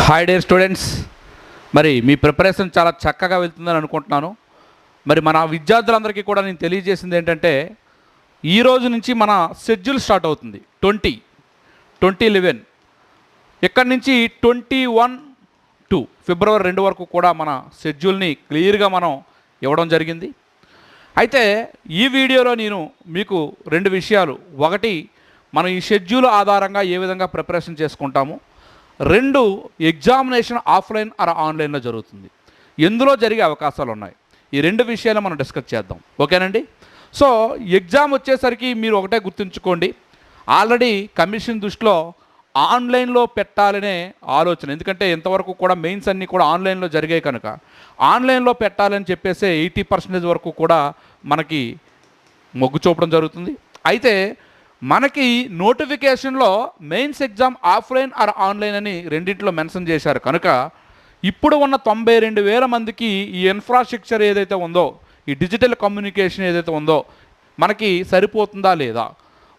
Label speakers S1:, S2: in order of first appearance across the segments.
S1: Hi dear students మరి మీ preparation చాలా చక్కగా వెళ్తుందని అనుకుంటున్నాను. మరి మన విద్యార్థులందరికీ కూడా నేను తెలియజేసింది ఏంటంటే ఈ రోజు నుంచి మన షెడ్యూల్ స్టార్ట్ అవుతుంది. ట్వంటీ ట్వంటీ లెవెన్ ఇక్కడి నుంచి ట్వంటీ వన్ టూ ఫిబ్రవరి రెండు వరకు కూడా మన షెడ్యూల్ని క్లియర్గా మనం ఇవ్వడం జరిగింది. అయితే ఈ వీడియోలో నేను మీకు రెండు విషయాలు. ఒకటి మనం ఈ షెడ్యూల్ ఆధారంగా ఏ విధంగా ప్రిపరేషన్ చేసుకుంటాము? రెండు ఎగ్జామినేషన్ ఆఫ్లైన్ ఆర్ ఆన్లైన్లో జరుగుతుంది. ఎందులో జరిగే అవకాశాలు ఉన్నాయి ఈ రెండు విషయాలు మనం డిస్కస్ చేద్దాం. ఓకేనండి? సో ఎగ్జామ్ వచ్చేసరికి మీరు ఒకటే గుర్తుంచుకోండి. ఆల్రెడీ కమిషన్ దృష్టిలో ఆన్లైన్లో పెట్టాలనే ఆలోచన. ఎందుకంటే ఇంతవరకు కూడా మెయిన్స్ అన్నీ కూడా ఆన్లైన్లో జరిగాయి కనుక. ఆన్లైన్లో పెట్టాలని చెప్పేసి ఎయిటీ పర్సెంటేజ్ వరకు కూడా మనకి మొగ్గు చూపడం జరుగుతుంది. అయితే మనకి నోటిఫికేషన్లో mains exam offline or online అని రెండింటిలో మెన్షన్ చేశారు. కనుక ఇప్పుడు ఉన్న తొంభై రెండు వేల మందికి ఈ ఇన్ఫ్రాస్ట్రక్చర్ ఏదైతే ఉందో ఈ డిజిటల్ కమ్యూనికేషన్ ఏదైతే ఉందో మనకి సరిపోతుందా లేదా?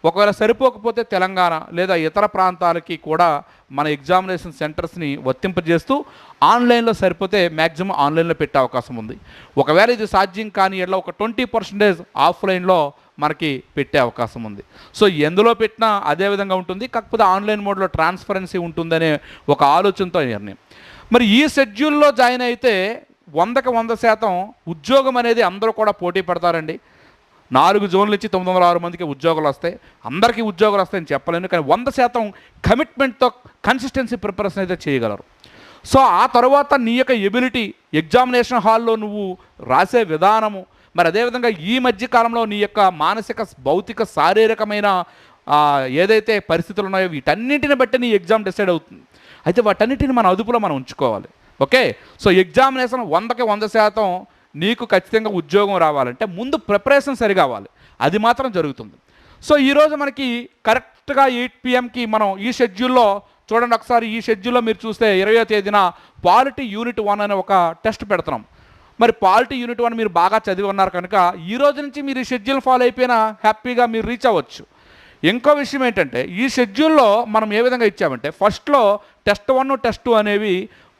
S1: ఒకవేళ సరిపోకపోతే తెలంగాణ లేదా ఇతర ప్రాంతాలకి కూడా మన ఎగ్జామినేషన్ సెంటర్స్ని వర్తింపజేస్తూ ఆన్లైన్లో సరిపోతే మ్యాక్సిమం ఆన్లైన్లో పెట్టే అవకాశం ఉంది. ఒకవేళ ఇది సాధ్యం కానీ ఎట్లా ఒక ట్వంటీ పర్సెంటేజ్ ఆఫ్లైన్లో మనకి పెట్టే అవకాశం ఉంది. సో ఎందులో పెట్టినా అదే విధంగా ఉంటుంది. కాకపోతే ఆన్లైన్ మోడ్లో ట్రాన్స్పరెన్సీ ఉంటుందనే ఒక ఆలోచనతో నిర్ణయం. మరి ఈ షెడ్యూల్లో జాయిన్ అయితే వందకి వంద శాతం ఉద్యోగం అనేది అందరూ కూడా పోటీ పడతారండి. నాలుగు జోన్ల నుంచి తొమ్మిది వందల ఆరు మందికి ఉద్యోగాలు వస్తాయి. అందరికీ ఉద్యోగాలు వస్తాయని చెప్పలేను. కానీ వంద శాతం కమిట్మెంట్తో కన్సిస్టెన్సీ ప్రిపరేషన్ అయితే చేయగలరు. సో ఆ తర్వాత నీ యొక్క ఎబిలిటీ ఎగ్జామినేషన్ హాల్లో నువ్వు రాసే విధానము మరి అదేవిధంగా ఈ మధ్య కాలంలో నీ యొక్క మానసిక భౌతిక శారీరకమైన ఏదైతే పరిస్థితులు ఉన్నాయో వీటన్నింటిని బట్టి నీ ఎగ్జామ్ డిసైడ్ అవుతుంది. అయితే వాటన్నిటిని మన అదుపులో మనం ఉంచుకోవాలి. ఓకే? సో ఎగ్జామినేషన్ వందకి వంద శాతం నీకు ఖచ్చితంగా ఉద్యోగం రావాలంటే ముందు ప్రిపరేషన్ సరిగావాలి అది మాత్రం జరుగుతుంది. సో ఈరోజు మనకి కరెక్ట్గా ఎయిట్ పిఎంకి మనం ఈ షెడ్యూల్లో చూడండి ఒకసారి ఈ షెడ్యూల్లో మీరు చూస్తే ఇరవయో తేదీన పాలిటీ యూనిట్ వన్ అనే ఒక టెస్ట్ పెడుతున్నాం. మరి పాలిటీ యూనిట్ వన్ మీరు బాగా చదివి ఉన్నారు కనుక ఈ రోజు నుంచి మీరు ఈ షెడ్యూల్ ఫాలో అయిపోయినా హ్యాపీగా మీరు రీచ్ అవ్వచ్చు. ఇంకో విషయం ఏంటంటే ఈ షెడ్యూల్లో మనం ఏ విధంగా ఇచ్చామంటే ఫస్ట్లో టెస్ట్ వన్ టెస్ట్ టూ అనేవి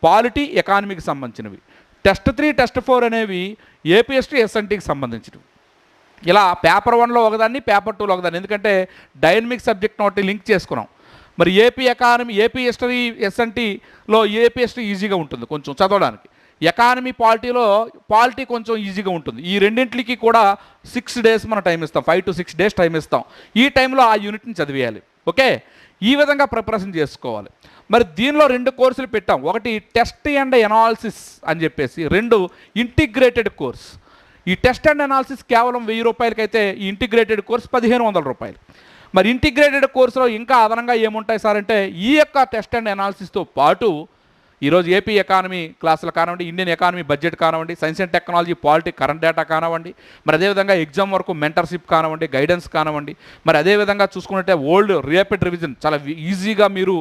S1: పాలిటీ ఎకానమీకి సంబంధించినవి. టెస్ట్ త్రీ టెస్ట్ ఫోర్ అనేవి ఏపీఎస్టీ ఎస్ఎన్టీకి సంబంధించినవి. ఇలా పేపర్ వన్లో ఒకదాన్ని పేపర్ టూలో ఒకదాన్ని. ఎందుకంటే డైనమిక్ సబ్జెక్ట్ ఒకటి లింక్ చేసుకున్నాం. మరి ఏపీ ఎకానమీ ఏపీ హిస్టరీ ఎస్ఎన్టీలో ఏపీ హిస్టరీ ఈజీగా ఉంటుంది కొంచెం చదవడానికి. ఎకానమీ పాలిటీలో పాలిటీ కొంచెం ఈజీగా ఉంటుంది. ఈ రెండింటికి కూడా సిక్స్ డేస్ మనం టైం ఇస్తాం. Five to six days time ఇస్తాం. ఈ టైంలో ఆ యూనిట్ని చదివేయాలి. ఓకే ఈ విధంగా ప్రిపరేషన్ చేసుకోవాలి. మరి దీనిలో రెండు కోర్సులు పెట్టాం. ఒకటి టెస్ట్ అండ్ ఎనాలిసిస్ అని చెప్పేసి రెండు ఇంటిగ్రేటెడ్ కోర్స్ ఈ టెస్ట్ అండ్ ఎనాలిసిస్ కేవలం వెయ్యి రూపాయలకైతే ఈ ఇంటిగ్రేటెడ్ కోర్స్ పదిహేను వందల రూపాయలు. మరి ఇంటిగ్రేటెడ్ కోర్సులో ఇంకా అదనంగా ఏముంటాయి సార్ అంటే ఈ యొక్క టెస్ట్ అండ్ ఎనాలిసిస్తో పాటు ఈరోజు ఏపీ ఎకానమీ క్లాసులు కానివ్వండి ఇండియన్ ఎకానమీ బడ్జెట్ కానివ్వండి science and technology polity current data కానివ్వండి మరి అదేవిధంగా ఎగ్జామ్ వరకు మెంటర్షిప్ కానివ్వండి గైడెన్స్ కానివ్వండి మరి అదేవిధంగా చూసుకుంటే ఓల్డ్ రియాపిడ్ రివిజన్ చాలా ఈజీగా మీరు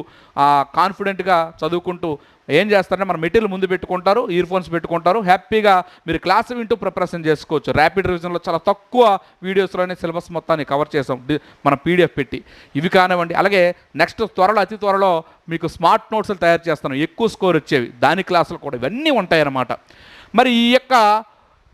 S1: కాన్ఫిడెంట్గా చదువుకుంటూ ఏం చేస్తారంటే మన మెటీరియల్ ముందు పెట్టుకుంటారు ఇయర్ ఫోన్స్ పెట్టుకుంటారు. హ్యాపీగా మీరు క్లాస్ వింటూ ప్రిపరేషన్ చేసుకోవచ్చు. ర్యాపిడ్ రివిజన్లో చాలా తక్కువ వీడియోస్లోనే సిలబస్ మొత్తాన్ని కవర్ చేసాం. మన పీడిఎఫ్ పెట్టి. ఇవి కానివ్వండి. అలాగే నెక్స్ట్ త్వరలో అతి త్వరలో మీకు స్మార్ట్ నోట్స్లు తయారు చేస్తాను. ఎక్కువ స్కోర్ వచ్చేవి. దాని క్లాసులు కూడా ఇవన్నీ ఉంటాయన్నమాట. మరి ఈ యొక్క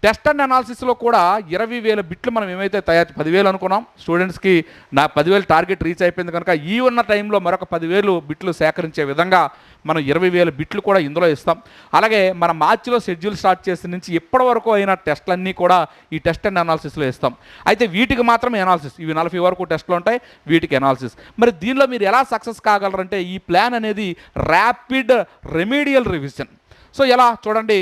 S1: టెస్ట్ అండ్ అనాలిసిస్లో కూడా ఇరవై వేల బిట్లు మనం ఏమైతే తయారు పదివేలు అనుకున్నాం స్టూడెంట్స్కి నా పదివేలు టార్గెట్ రీచ్ అయిపోయింది కనుక ఈ ఉన్న టైంలో మరొక పదివేలు బిట్లు సేకరించే విధంగా మనం ఇరవై వేల బిట్లు కూడా ఇందులో ఇస్తాం. అలాగే మన మార్చిలో షెడ్యూల్ స్టార్ట్ చేసిన నుంచి ఇప్పటి వరకు అయిన టెస్ట్లన్నీ కూడా ఈ టెస్ట్ అండ్ అనాలిసిస్లో ఇస్తాం. అయితే వీటికి మాత్రమే అనాలిసిస్ ఇవి నలభై వరకు టెస్ట్లు ఉంటాయి వీటికి అనాలిసిస్ మరి దీనిలో మీరు ఎలా సక్సెస్ కాగలరంటే ఈ ప్లాన్ అనేది ర్యాపిడ్ రెమీడియల్ రివిజన్ సో ఎలా చూడండి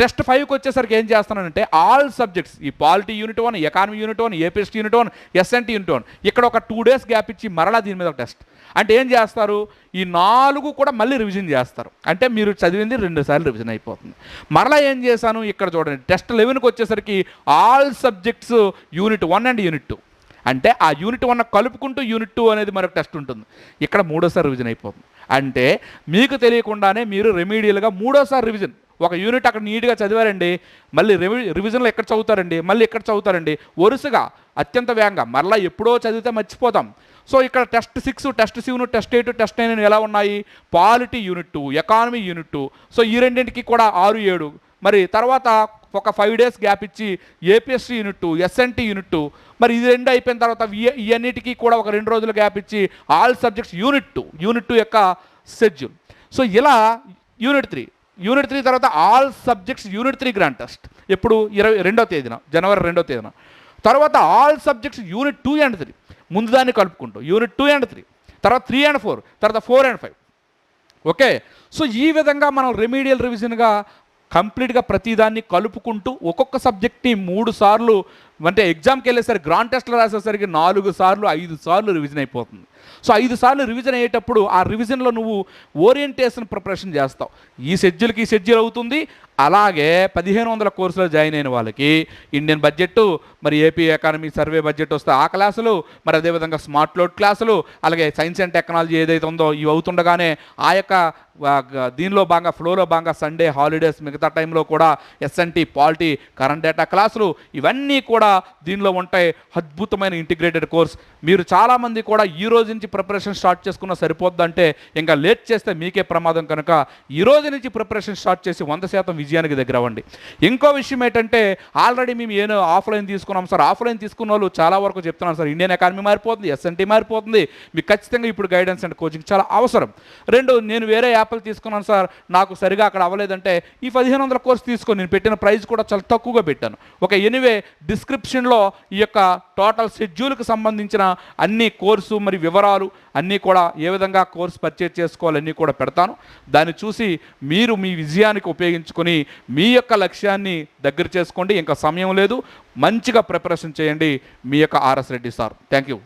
S1: టెస్ట్ ఫైవ్కి వచ్చేసరికి ఏం చేస్తున్నానంటే ఆల్ సబ్జెక్ట్స్ ఈ polity unit one economy unit one APST unit one SNT unit one ఇక్కడ ఒక టూ డేస్ గ్యాప్ ఇచ్చి మరలా దీని మీద ఒక టెస్ట్ అంటే ఏం చేస్తారు? ఈ నాలుగు కూడా మళ్ళీ రివిజన్ చేస్తారు. అంటే మీరు చదివింది రెండుసార్లు రివిజన్ అయిపోతుంది. మరలా ఏం చేశాను? ఇక్కడ చూడండి టెస్ట్ లెవెన్కి వచ్చేసరికి all subjects unit one and unit two అంటే ఆ యూనిట్ వన్ కలుపుకుంటూ యూనిట్ టూ అనేది మరొక టెస్ట్ ఉంటుంది. ఇక్కడ మూడోసారి రివిజన్ అయిపోతుంది. అంటే మీకు తెలియకుండానే మీరు రెమీడియల్గా మూడోసారి రివిజన్ ఒక యూనిట్ అక్కడ నీట్గా చదివారండి మళ్ళీ రివి రివిజన్లో ఎక్కడ చదువుతారండి మళ్ళీ ఎక్కడ చదువుతారండి వరుసగా అత్యంత వేగంగా మరలా ఎప్పుడో చదివితే మర్చిపోతాం. సో ఇక్కడ test six test seven test eight test nine ఎలా ఉన్నాయి? Polity unit two economy unit two so ఈ రెండింటికి కూడా ఆరు ఏడు. మరి తర్వాత ఒక ఫైవ్ డేస్ గ్యాప్ ఇచ్చి APSC unit two SNT unit two మరి ఇది రెండు అయిపోయిన తర్వాత ఇవన్నిటికీ కూడా ఒక రెండు రోజులు గ్యాప్ ఇచ్చి all subjects unit two unit two యొక్క షెడ్యూల్. సో ఇలా యూనిట్ త్రీ. యూనిట్ త్రీ తర్వాత all subjects unit three grand test ఎప్పుడు? ఇరవై రెండో తేదీన జనవరి రెండో తేదీన. తర్వాత all subjects unit two and three ముందు దాన్ని కలుపుకుంటూ. యూనిట్ టూ అండ్ త్రీ తర్వాత త్రీ అండ్ ఫోర్ తర్వాత four and five okay? So ఈ విధంగా మనం రెమీడియల్ రివిజన్గా కంప్లీట్గా ప్రతిదాన్ని కలుపుకుంటూ ఒక్కొక్క సబ్జెక్ట్ని మూడు సార్లు అంటే ఎగ్జామ్కి వెళ్ళేసరికి గ్రాండ్ టెస్ట్లో రాసేసరికి నాలుగు సార్లు ఐదు సార్లు రివిజన్ అయిపోతుంది. సో ఐదు సార్లు రివిజన్ అయ్యేటప్పుడు ఆ రివిజన్లో నువ్వు ఓరియంటేషన్ ప్రిపరేషన్ చేస్తావు. ఈ షెడ్యూల్కి ఈ షెడ్యూల్ అవుతుంది అలాగే పదిహేను వందల కోర్సులో జాయిన్ అయిన వాళ్ళకి ఇండియన్ బడ్జెట్ మరి ఏపీ ఎకానమీ సర్వే బడ్జెట్ వస్తే ఆ క్లాసులు మరి అదేవిధంగా స్మార్ట్ లోడ్ క్లాసులు అలాగే సైన్స్ అండ్ టెక్నాలజీ ఏదైతే ఉందో ఇవి అవుతుండగానే ఆ యొక్క దీనిలో భాగంగా ఫ్లోలో భాగంగా సండే హాలిడేస్ మిగతా టైంలో కూడా ఎస్ఎన్టీ పాలిటీ కరెంట్ డేటా క్లాసులు ఇవన్నీ కూడా దీనిలో ఉంటాయి. అద్భుతమైన ఇంటిగ్రేటెడ్ కోర్స్. మీరు చాలామంది కూడా ఈ రోజు నుంచి ప్రిపరేషన్ స్టార్ట్ చేసుకున్న సరిపోద్దంటే ఇంకా లేట్ చేస్తే మీకే ప్రమాదం కనుక ఈ రోజు నుంచి ప్రిపరేషన్ స్టార్ట్ చేసి వంద శాతం విజయానికి దగ్గర అవ్వండి ఇంకో విషయం ఏంటంటే ఆల్రెడీ మేము ఏదో ఆఫ్లైన్ తీసుకున్నాం సార్. ఆఫ్లైన్ తీసుకున్న వాళ్ళు చాలా వరకు చెప్తున్నాను సార్ ఇండియన్ ఎకానమీ మారిపోతుంది ఎస్ఎన్టీ మారిపోతుంది. మీకు ఖచ్చితంగా ఇప్పుడు గైడెన్స్ అండ్ కోచింగ్ చాలా అవసరం. రెండు నేను వేరే యాప్లు తీసుకున్నాను సార్. నాకు సరిగా అక్కడ అవ్వలేదంటే ఈ పదిహేను వందల కోర్స్ తీసుకొని నేను పెట్టిన ప్రైస్ కూడా చాలా తక్కువగా పెట్టాను. ఒక ఎనివే డిస్క్రిప్షన్లో ఈ యొక్క టోటల్ షెడ్యూల్కి సంబంధించిన అన్ని కోర్సు మరి వివరాలు అన్నీ కూడా ఏ విధంగా కోర్స్ పర్చేజ్ చేసుకోవాలన్నీ కూడా పెడతాను. దాన్ని చూసి మీరు మీ విజయానికి ఉపయోగించుకొని మీ యొక్క లక్ష్యాన్ని దగ్గర చేసుకోండి. ఇంకా సమయం లేదు. మంచిగా ప్రిపరేషన్ చేయండి. మీ యొక్క RS Reddy sir. Thank you